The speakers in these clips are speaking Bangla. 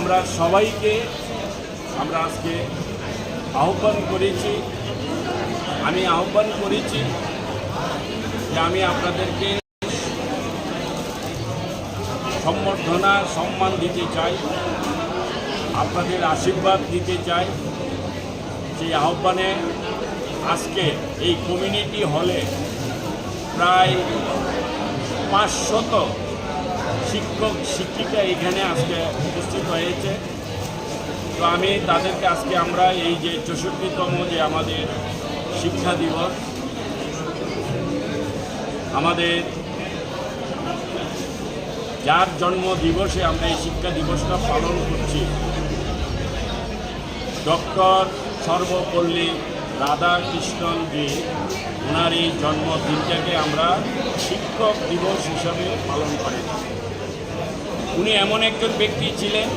আমরা সবাইকে আমরা আজকে আহ্বান করেছি, আমি আহ্বান করেছি যে আমি আপনাদেরকে সম্বর্ধনা, সম্মান দিতে চাই, আপনাদের আশীর্বাদ দিতে চাই। সেই আহ্বানে আজকে এই কমিউনিটি হলে প্রায় পাঁচশত শিক্ষক, শিক্ষিকা এখানে আজকে উপস্থিত হয়েছে। তো আমি তাদেরকে আজকে আমরা এই যে চৌষট্টিতম যে আমাদের শিক্ষা দিবস, আমাদের যার জন্ম দিবসে আমরা এই শিক্ষা দিবসটা পালন করছি। ডক্টর সর্বপল্লী রাধাকৃষ্ণন জি ওনার এই জন্মদিনটাকে আমরা শিক্ষক দিবস হিসাবে পালন করি উনি এমন একজন ব্যক্তি ছিলেন,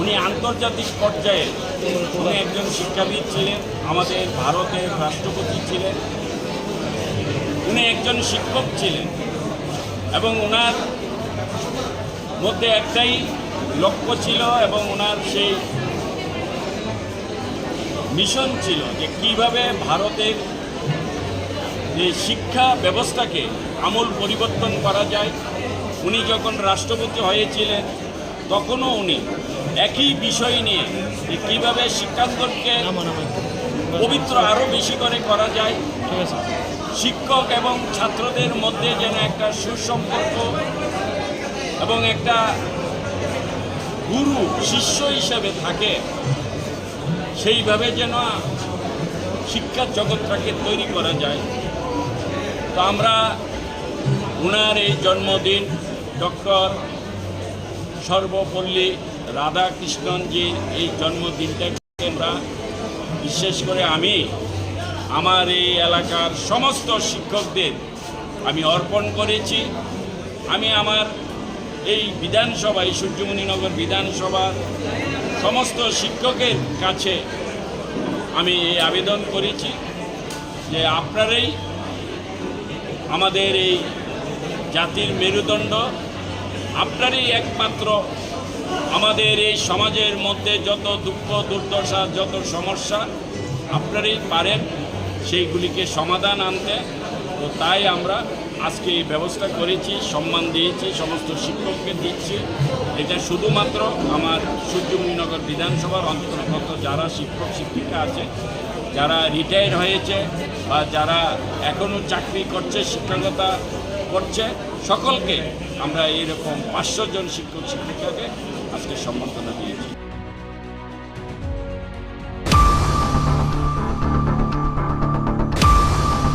উনি আন্তর্জাতিক পর্যায়ে উনি একজন শিক্ষাবিদ ছিলেন, আমাদের ভারতের রাষ্ট্রপতি ছিলেন। উনি একজন শিক্ষক ছিলেন এবং ওনার মধ্যে একটাই লক্ষ্য ছিল এবং ওনার সেই মিশন ছিল যে কীভাবে ভারতের যে শিক্ষা ব্যবস্থাকে আমূল পরিবর্তন করা যায়। উনি যখন রাষ্ট্রপতি হয়েছিলেন তখনও উনি একই বিষয় নিয়ে যে কীভাবে শিক্ষাঙ্গনকে পবিত্র আরও বেশি করে করা যায় শিক্ষক এবং ছাত্রদের মধ্যে যেন একটা সুসম্পর্ক এবং একটা গুরু শিষ্য হিসেবে থাকে সেইভাবে যেন শিক্ষা জগৎটাকে তৈরি করা যায়। তো আমরা ওনার এই জন্মদিন ডক্টর সর্বপল্লী রাধাকৃষ্ণনজির এই জন্মদিনটাকে আমরা বিশেষ করে আমি, আমার এই এলাকার সমস্ত শিক্ষকদের আমি অর্পণ করেছি। আমি আমার এই বিধানসভায়, সূর্যমণিনগর বিধানসভার সমস্ত শিক্ষকের কাছে আমি এই আবেদন করেছি যে আপনারাই আমাদের এই জাতির মেরুদণ্ড আপনারই একমাত্র আমাদের এই সমাজের মধ্যে যত দুঃখ, দুর্দশা, যত সমস্যা আপনারই পারেন, সেইগুলিকে সমাধান আনতে। তো তাই আমরা আজকে এই ব্যবস্থা করেছি, সম্মান দিয়েছি, সমস্ত শিক্ষককে দিচ্ছি। এটা শুধুমাত্র আমার সূর্যমণিনগর বিধানসভার অন্তর্গত যারা শিক্ষক, শিক্ষিকা আছে, যারা রিটায়ার হয়েছে বা যারা এখনও চাকরি করছে শিক্ষকতা করছে। সকলকে আমরা এইরকম পাঁচশো জন শিক্ষক শিক্ষিকাকে আজকে সম্বর্ধনা দিয়েছি।